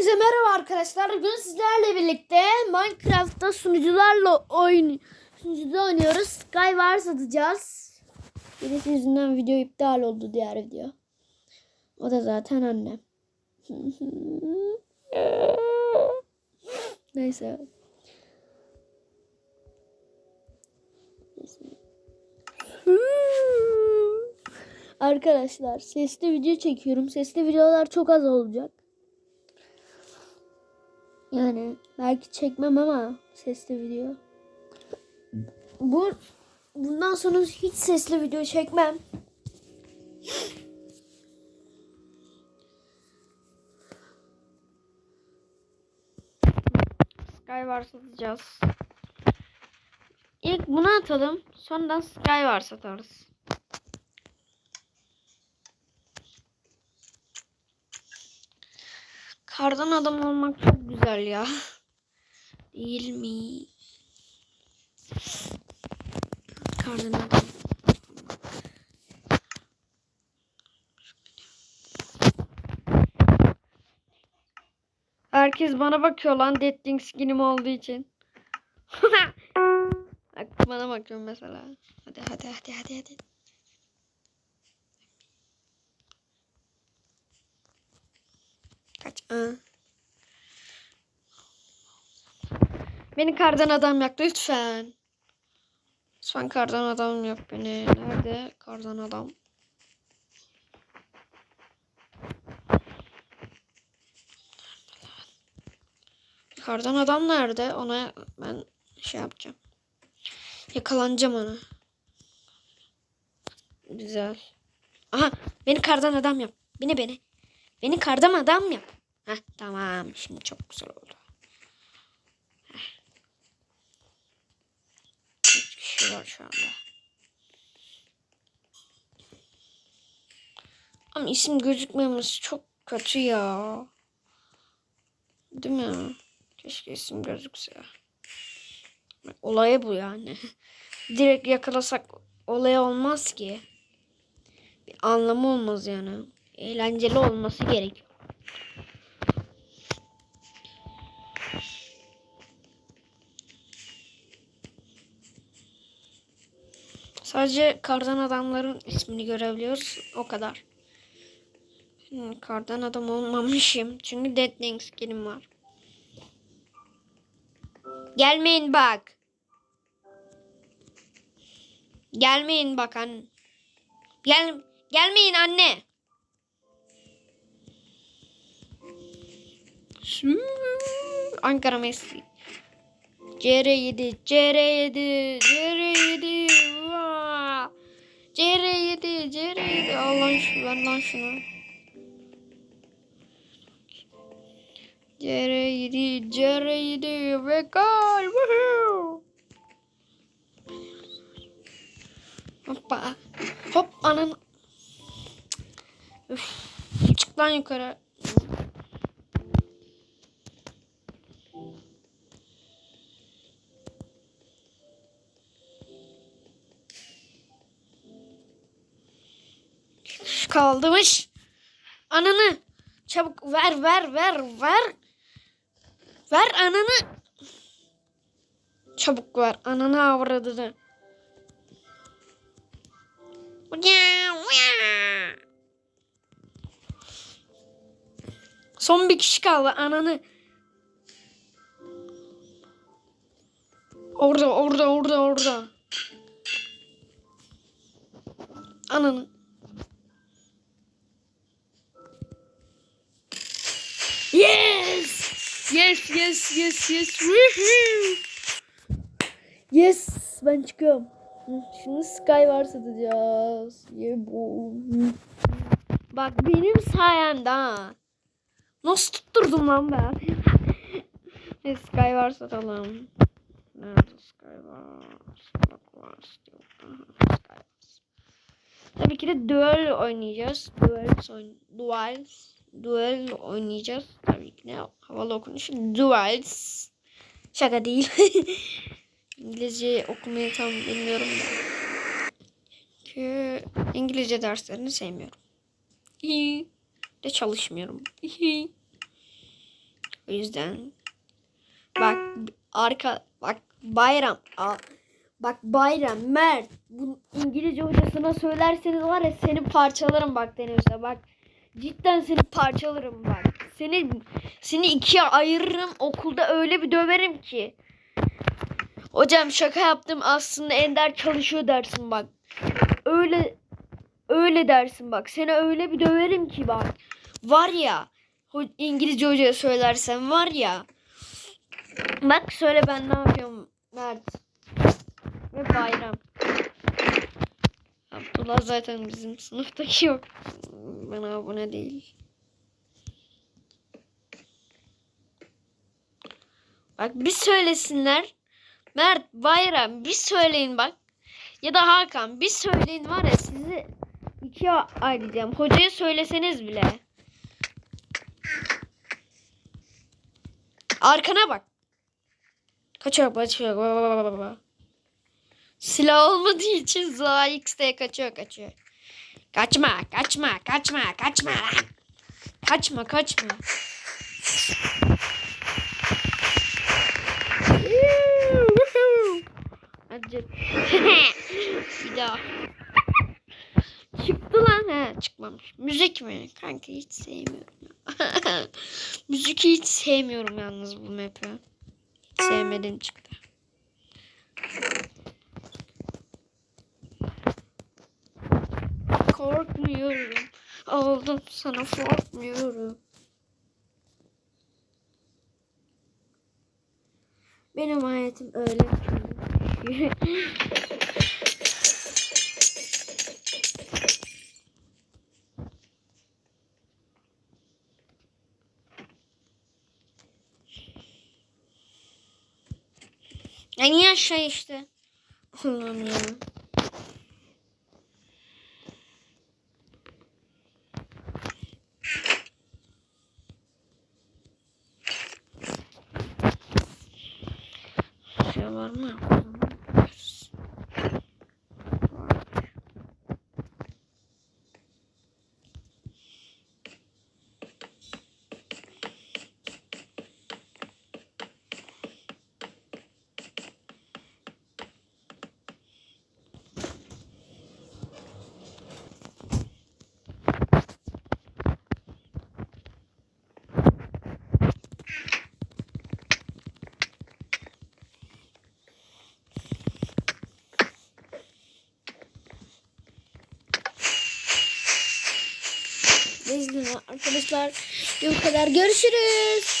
Hepinize merhaba arkadaşlar. Bugün sizlerle birlikte Minecraft'ta sunucularla oyun sunucuda oynuyoruz. Skywars atacağız. Birisi yüzünden video iptal oldu diğer video. O da zaten annem. Neyse. Arkadaşlar sesli video çekiyorum. Sesli videolar çok az olacak. Yani belki çekmem ama sesli video. Bu bundan sonra hiç sesli video çekmem. Skywars atacağız. İlk bunu atalım. Sonradan Skywars atarız. Kardan adam olmak çok güzel ya. Değil mi? Kardan adam. Herkes bana bakıyor lan dating skinim olduğu için. Bana bakıyor mesela. Hadi hadi hadi hadi hadi. Beni kardan adam yak lütfen. Lütfen kardan adam yak beni. Nerede kardan adam? Kardan adam nerede? Ona ben şey yapacağım. Yakalanacağım ona. Güzel. Aha beni kardan adam yap. Beni beni. Beni kardan adam yap. Heh, tamam. Şimdi çok güzel oldu. Heh. Üç kişi var şu anda. Ama isim gözükmemesi çok kötü ya. Değil mi? Keşke isim gözükse. Olayı bu yani. Direkt yakalasak olay olmaz ki. Bir anlamı olmaz yani. Eğlenceli olması gerekiyor. Sadece kardan adamların ismini görebiliyoruz. O kadar. Kardan adam olmamışım. Çünkü Deadling skinim var. Gelmeyin bak. Gelmeyin bak anne. Gel gelmeyin anne. Ankara Messi. CR7, CR7, CR7. Al lan şu, ver lan şunu. CR7, CR7 ve gol. Hoppa. Hop anan. Üf. Çık lan yukarı. Kaldımış. Ananı. Çabuk ver ver ver ver. Ver ananı. Çabuk ver. Ananı avradını. Son bir kişi kaldı ananı. Orada orada orada orada. Ananı. Yes! Yes yes yes yes. Woohoo! Yes ben çıkıyorum. Şimdi Skywars atacağız. Yeah, bu. Bak benim sayemde ha. Nasıl tutturdum lan ben? Neyse Skywars atalım. Nerede Skywars? Skywars yok. Aha, Skywars. Tabii ki de duel oynayacağız. Duels oyn duels duel oynayacağız. Tabii ki de havalı okunuşu duels. Şaka değil. İngilizce okumayı tam bilmiyorum da. Çünkü İngilizce derslerini sevmiyorum. De çalışmıyorum. O yüzden bak arka bak bayram Aa, bak bayram Mert bu İngilizce hocasına söylerseniz var ya seni parçalarım bak deniyorsa bak cidden seni parçalarım bak. Seni seni ikiye ayırırım. Okulda öyle bir döverim ki. Hocam şaka yaptım. Aslında Ender çalışıyor dersin bak. Öyle öyle dersin bak. Seni öyle bir döverim ki bak. Var ya İngilizce hocaya söylersen var ya. Bak söyle ben ne yapıyorum? Mert ve Bayram Abdullah zaten bizim sınıftaki yok. Bana abone değil. Bak bir söylesinler. Mert Bayram bir söyleyin bak. Ya da Hakan bir söyleyin var ya sizi ikiye ayıracağım. Hocaya söyleseniz bile. Arkana bak. Kaçıyor, kaçıyor. Silah olmadığı için Zaha X'de kaçıyor, kaçıyor. Kaçma, kaçma, kaçma, kaçma. Kaçma, kaçma. Hadi. Bir daha. Çıktı lan. He, çıkmamış. Müzik mi? Kanka hiç sevmiyorum. Müzik hiç sevmiyorum yalnız bu map'i. Hiç sevmedim çıktı. Korkmuyorum. Oldum sana korkmuyorum. Benim hayatım öyle. Ya niye aşağı işte? Allah'ım ya. Var mı? Neyse arkadaşlar bu kadar görüşürüz.